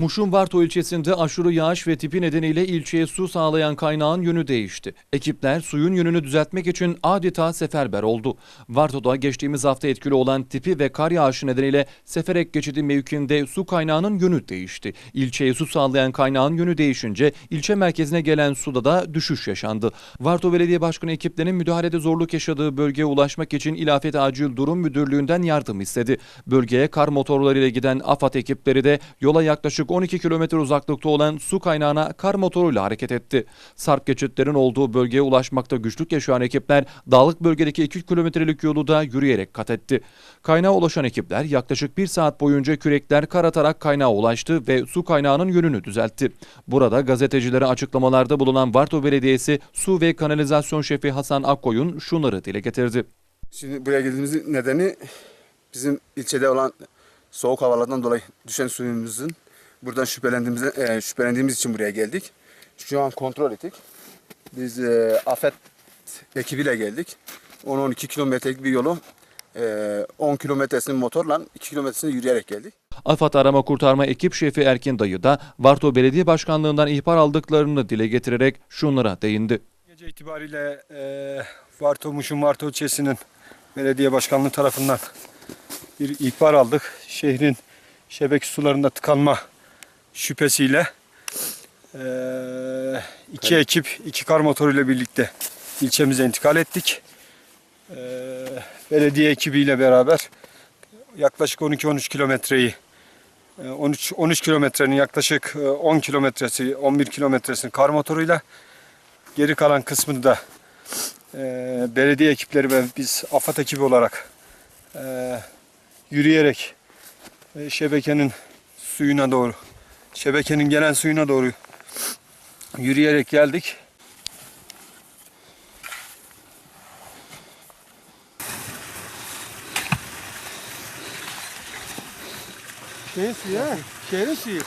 Muş'un Varto ilçesinde aşırı yağış ve tipi nedeniyle ilçeye su sağlayan kaynağın yönü değişti. Ekipler suyun yönünü düzeltmek için adeta seferber oldu. Varto'da geçtiğimiz hafta etkili olan tipi ve kar yağışı nedeniyle Seferek geçidi mevkinde su kaynağının yönü değişti. İlçeye su sağlayan kaynağın yönü değişince ilçe merkezine gelen suda da düşüş yaşandı. Varto Belediye Başkanı ekiplerinin müdahalede zorluk yaşadığı bölgeye ulaşmak için İlafet Acil Durum Müdürlüğü'nden yardım istedi. Bölgeye kar motorlarıyla giden AFAD ekipleri de yola yaklaşık 12 kilometre uzaklıkta olan su kaynağına kar motoruyla hareket etti. Sarp geçitlerin olduğu bölgeye ulaşmakta güçlük yaşayan ekipler dağlık bölgedeki 2 kilometrelik yolu da yürüyerek kat etti. Kaynağa ulaşan ekipler yaklaşık bir saat boyunca kürekler kar atarak kaynağa ulaştı ve su kaynağının yönünü düzeltti. Burada gazetecilere açıklamalarda bulunan Varto Belediyesi Su ve Kanalizasyon Şefi Hasan Akkoyun şunları dile getirdi. Şimdi buraya geldiğimizin nedeni bizim ilçede olan soğuk havalardan dolayı düşen suyumuzun buradan şüphelendiğimiz, e, şüphelendiğimiz için buraya geldik. Şu an kontrol ettik. Biz e, AFET ekibiyle geldik. 10-12 kilometrelik bir yolu e, 10 kilometresini motorla 2 kilometresini yürüyerek geldik. AFAD Arama Kurtarma Ekip Şefi Erkin Dayı da Varto Belediye Başkanlığından ihbar aldıklarını dile getirerek şunlara değindi. Gece itibariyle e, Varto Muş'un Varto ilçesinin belediye başkanlığı tarafından bir ihbar aldık. Şehrin şebeke sularında tıkanma şüphesiyle e, iki ekip, iki kar motoruyla birlikte ilçemize intikal ettik. E, belediye ekibiyle beraber yaklaşık 12-13 kilometreyi e, 13 13 kilometrenin yaklaşık e, 10 kilometresi 11 kilometresini kar motoruyla Geri kalan kısmını da e, belediye ekipleri ve biz AFAD ekibi olarak e, yürüyerek e, şebekenin suyuna doğru, şebekenin gelen suyuna doğru yürüyerek geldik. Şeyin suyu ha. Şehrin suyu.